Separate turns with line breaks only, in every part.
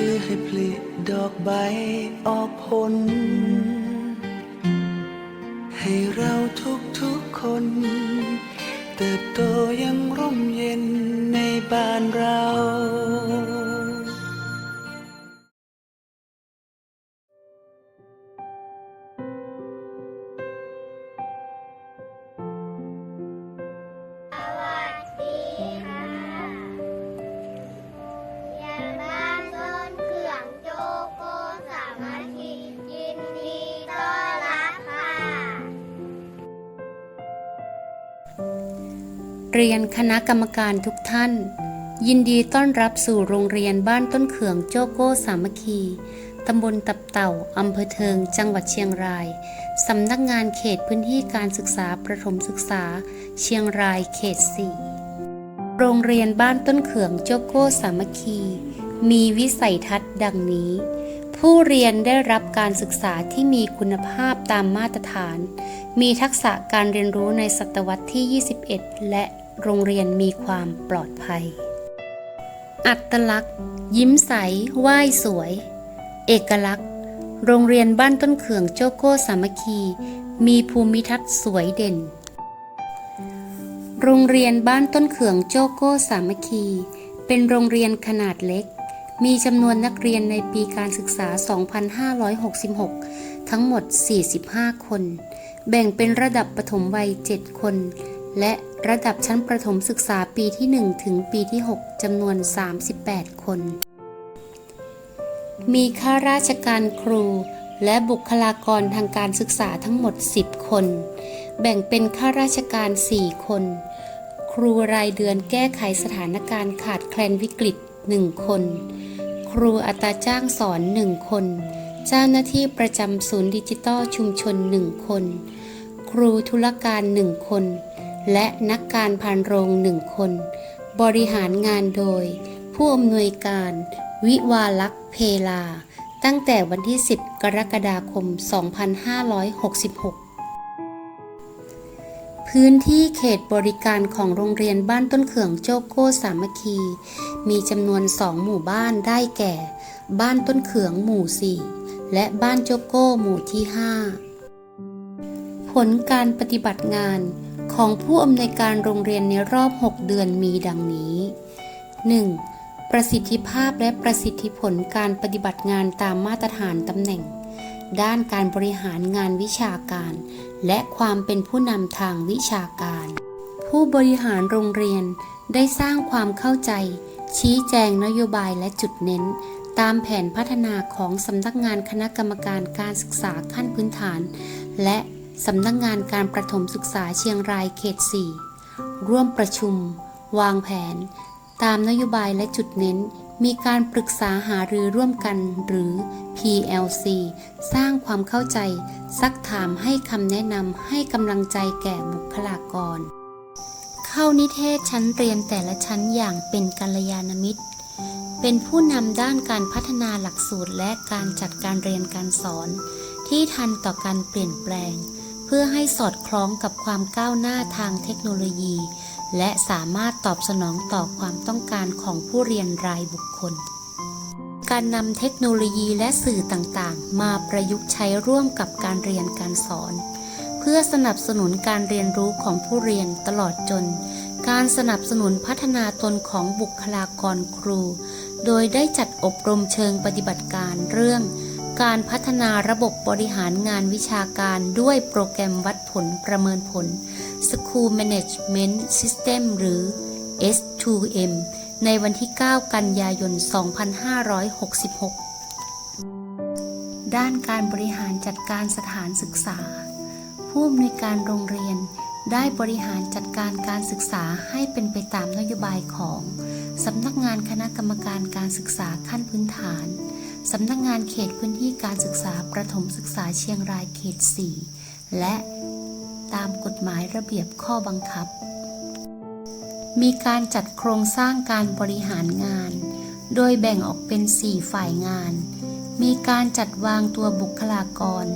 ือให้ผลิดอกใบออกผล ให้เราทุกๆคน เติบโตอยังร่มเย็นในบ้านเรา
เรียนค
ณะกรรมการทุกท่าน ยินดีต้อนรับสู่โรงเรียนบ้านต้นเขืองโจโก้สามัคคี ตำบลตับเต่า อำเภอเทิง จังหวัดเชียงราย สำนักงานเขตพื้นที่การศึกษาประถมศึกษา เชียงรายเขต4โรงเรียนบ้านต้นเขืองโจโก้สามัคคี มีวิสัยทัศน์ดังนี้ ผู้เรียนได้รับการศึกษาที่มีคุณภาพตามมาตรฐาน มีทักษะการเรียนรู้ในศตวรรษที่ 21 และโรงเรียนมีความปลอดภัย อัตลักษณ์ ยิ้มใสไหว้สวย เอกลักษณ์ โรงเรียนบ้านต้นเขืองโจโก้สามัคคี มีภูมิทัศน์สวยเด่น โรงเรียนบ้านต้นเขืองโจโก้สามัคคี เป็นโรงเรียนขนาดเล็ก มีจำนวนนักเรียนในปีการศึกษา 2566 ทั้งหมด 45 คน แบ่งเป็นระดับปฐมวัย 7 คน และระดับชั้นประถมศึกษาปีที่ 1 ถึงปีที่ 6 จำนวน 38 คน มีข้าราชการครู และบุคลากรทางการศึกษาทั้งหมด 10 คน แบ่งเป็นข้าราชการ 4 คน ครูรายเดือนแก้ไขสถานการณ์ขาดแคลนวิกฤต 1 คน รูอัตราจ้างสอน 1 คน เจ้าหน้าที่ประจำศูนย์ดิจิตอลชุมชน 1 คน ครูธุรการ 1 คน และนักการพานโรง1คน บริหารงานโดย ผู้อำนวยการ วิวาลักษ์เพลา ตั้งแต่วันที่ 10 กรกฎาคม 2566 พื้นที่เขตบริการของโรงเรียนบ้านต้นเขืองโจโก้สามัคคี มีจำนวนสองหมู่บ้านได้แก่ บ้านต้นเขืองหมู่ 4 และบ้านโจโก้หมู่ที่ 5 ผลการปฏิบัติงานของผู้อำนวยการโรงเรียนในรอบ 6 เดือนมีดังนี้ 1. ประสิทธิภาพและประสิทธิผลการปฏิบัติงานตามมาตรฐานตำแหน่ง ด้านการบริหารงานวิชาการ และความเป็นผู้นำทางวิชาการ ผู้บริหารโรงเรียนได้สร้างความเข้าใจ ชี้แจงนโยบายและจุดเน้น ตามแผนพัฒนาของสำนักงานคณะกรรมการการศึกษาขั้นพื้นฐาน และสำนักงานการประถมศึกษาเชียงรายเขต 4 ร่วมประชุม วางแผน ตามนโยบายและจุดเน้น มีการปรึกษาหารือร่วมกันหรือ PLC สร้างความเข้าใจ ซักถามให้คำแนะนำให้กำลังใจแก่บุคลากร เข้านิเทศชั้นเรียนแต่ละชั้นอย่างเป็นกัลยาณมิตร เป็นผู้นำด้านการพัฒนาหลักสูตรและการจัดการเรียนการสอน ที่ทันต่อการเปลี่ยนแปลง เพื่อให้สอดคล้องกับความก้าวหน้าทางเทคโนโลยี และสามารถตอบสนองต่อความต้องการของผู้เรียนรายบุคคล การนำเทคโนโลยีและสื่อต่างๆ มาประยุกต์ใช้ร่วมกับการเรียนการสอน เพื่อสนับสนุนการเรียนรู้ของผู้เรียนตลอดจน การสนับสนุนพัฒนาตนของบุคลากรครู โดยได้จัดอบรมเชิงปฏิบัติการเรื่องการพัฒนาระบบบริหารงานวิชาการด้วยโปรแกรมวัดผลประเมินผล School Management System หรือ S2M ในวันที่ 9 กันยายน 2566 ด้านการบริหารจัดการสถานศึกษา ผู้อำนวยการโรงเรียนได้บริหารจัดการการศึกษาให้เป็นไปตามนโยบายของสำนักงานคณะกรรมการการศึกษาขั้นพื้นฐานสำนักงานเขตพื้นที่การศึกษาประถมศึกษาเชียงรายเขต 4 และ ตามกฎหมายระเบียบข้อบังคับ มีการจัดโครงสร้างการบริหารงาน โดยแบ่งออกเป็น 4 ฝ่ายงาน มีการจัดวางตัวบุคลากร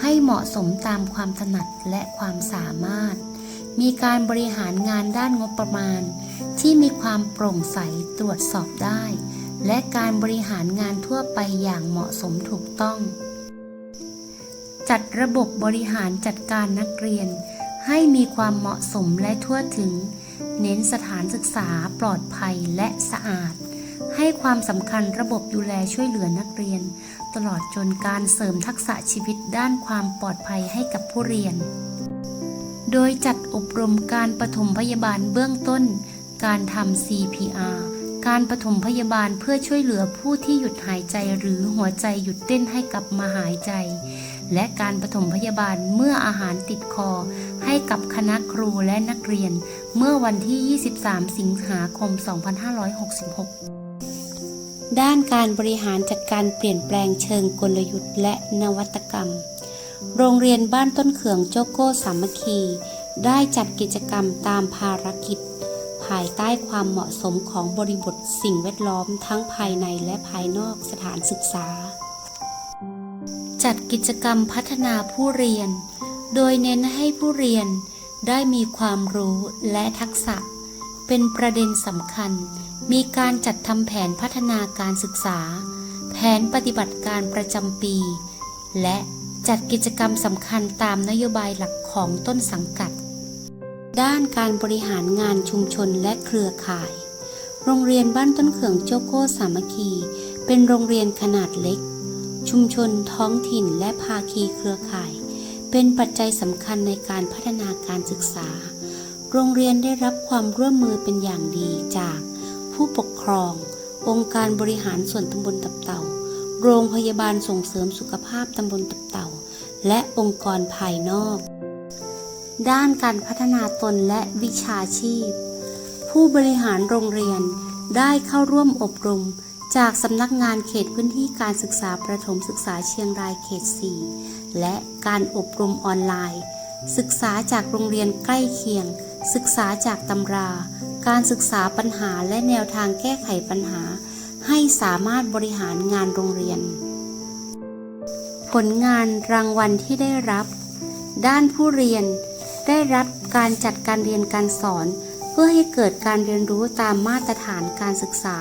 ให้เหมาะสมตามความถนัดและความสามารถ มีการบริหารงานด้านงบประมาณ ที่มีความโปร่งใสตรวจสอบได้ และการบริหารงานทั่วไปอย่างเหมาะสมถูกต้อง จัดระบบบริหารจัดการนักเรียน ให้มีความเหมาะสมและทั่วถึง เน้นสถานศึกษาปลอดภัยและสะอาด ให้ความสำคัญระบบดูแลช่วยเหลือนักเรียน ตลอดจนการเสริมทักษะชีวิตด้านความปลอดภัยให้กับผู้เรียน โดยจัดอบรมการปฐมพยาบาลเบื้องต้น การทำ CPR การปฐมพยาบาลเพื่อช่วยเหลือผู้ที่หยุดหายใจหรือหัวใจหยุดเต้นให้กลับมาหายใจ และการปฐมพยาบาลเมื่ออาหารติดคอ ให้กับคณะครูและนักเรียน เมื่อวันที่ 23 สิงหาคม 2566ด้านการบริหารจัดการเปลี่ยนแปลงเชิงกลยุทธ์และนวัตกรรม โรงเรียนบ้านต้นเขืองโจโก้สามัคคี ได้จัดกิจกรรมตามภารกิจ ภายใต้ความเหมาะสมของบริบทสิ่งแวดล้อมทั้งภายในและภายนอกสถานศึกษา จัดกิจกรรมพัฒนาผู้เรียน โดยเน้นให้ผู้เรียนได้มีความรู้และทักษะ เป็นประเด็นสำคัญ มีการจัดทำแผนพัฒนาการศึกษา แผนปฏิบัติการประจำปี และจัดกิจกรรมสำคัญตามนโยบายหลักของต้นสังกัด ด้านการบริหารงานชุมชนและเครือข่าย โรงเรียนบ้านต้นเขืองโจโก้สามัคคี เป็นโรงเรียนขนาดเล็ก ชุมชนท้องถิ่นและภาคีเครือข่าย เป็นปัจจัยสำคัญในการพัฒนาการศึกษา โรงเรียนได้รับความร่วมมือเป็นอย่างดีจาก ผู้ปกครอง องค์การบริหารส่วนตำบลตับเต่า โรงพยาบาลส่งเสริมสุขภาพตำบลตับเต่า และองค์กรภายนอก ด้านการพัฒนาตนและวิชาชีพ ผู้บริหารโรงเรียนได้เข้าร่วมอบรม จากสำนักงานเขตพื้นที่การศึกษาประถมศึกษาเชียงรายเขต 4 และการอบรมออนไลน์ ศึกษาจากโรงเรียนใกล้เคียง ศึกษาจากตำรา การศึกษาปัญหาและแนวทางแก้ไขปัญหา ให้สามารถบริหารงานโรงเรียน ผลงานรางวัลที่ได้รับ ด้านผู้เรียน ได้รับการจัดการเรียนการสอน เพื่อให้เกิดการเรียนรู้ตามมาตรฐานการศึกษา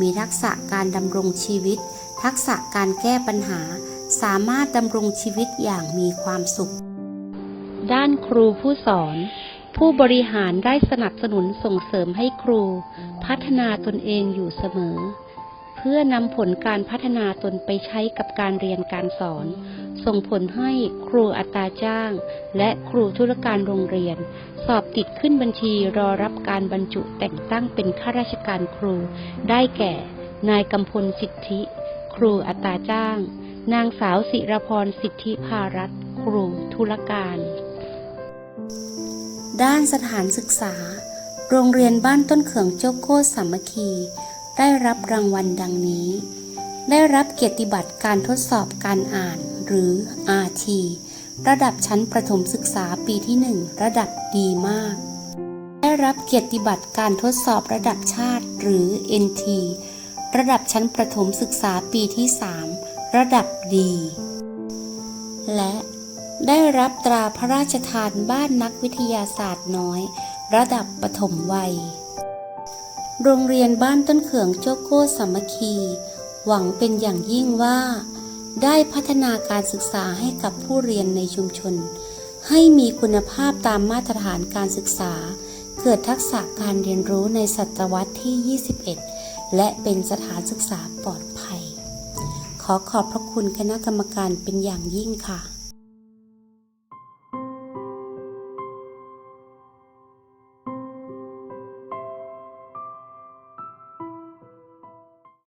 มีทักษะการดำรงชีวิต ทักษะการแก้ปัญหา สามารถดำรงชีวิตอย่างมีความสุข ด้านครูผู้สอน ผู้บริหารได้สนับสนุนส่งเสริมให้ครู พัฒนาตนเองอยู่เสมอ เพื่อนำผลการพัฒนาตนไปใช้กับการเรียนการสอน ส่งผลให้ครูอัตราจ้าง และครูธุรการโรงเรียน สอบติดขึ้นบัญชีรอรับการบรรจุแต่งตั้งเป็นข้าราชการครู ได้แก่ นายกำพลสิทธิ ครูอัตราจ้าง นางสาวศิรพรสิทธิภารัตครูธุรการ ด้านสถานศึกษา โรงเรียนบ้านต้นเขืองโจโก้สามัคคี ได้รับรางวัลดังนี้ ได้รับเกียรติบัตรการทดสอบการอ่าน หรือ RT ระดับชั้นประถมศึกษาปีที่ 1 ระดับดีมาก ได้รับเกียรติบัตรการทดสอบระดับชาติหรือ NT ระดับชั้นประถมศึกษาปีที่ 3 ระดับดี และได้รับตราพระราชทานบ้านนักวิทยาศาสตร์น้อย ระดับปฐมวัย โรงเรียนบ้านต้นเขืองโจโก้สามัคคี หวังเป็นอย่างยิ่งว่า ได้พัฒนาการศึกษาให้กับผู้เรียนในชุมชน ให้มีคุณภาพตามมาตรฐานการศึกษา เกิดทักษะการเรียนรู้ในศตวรรษที่ 21 และเป็นสถานศึกษาปลอดภัย ขอขอบพระคุณคณะกรรมการเป็นอย่างยิ่งค่ะ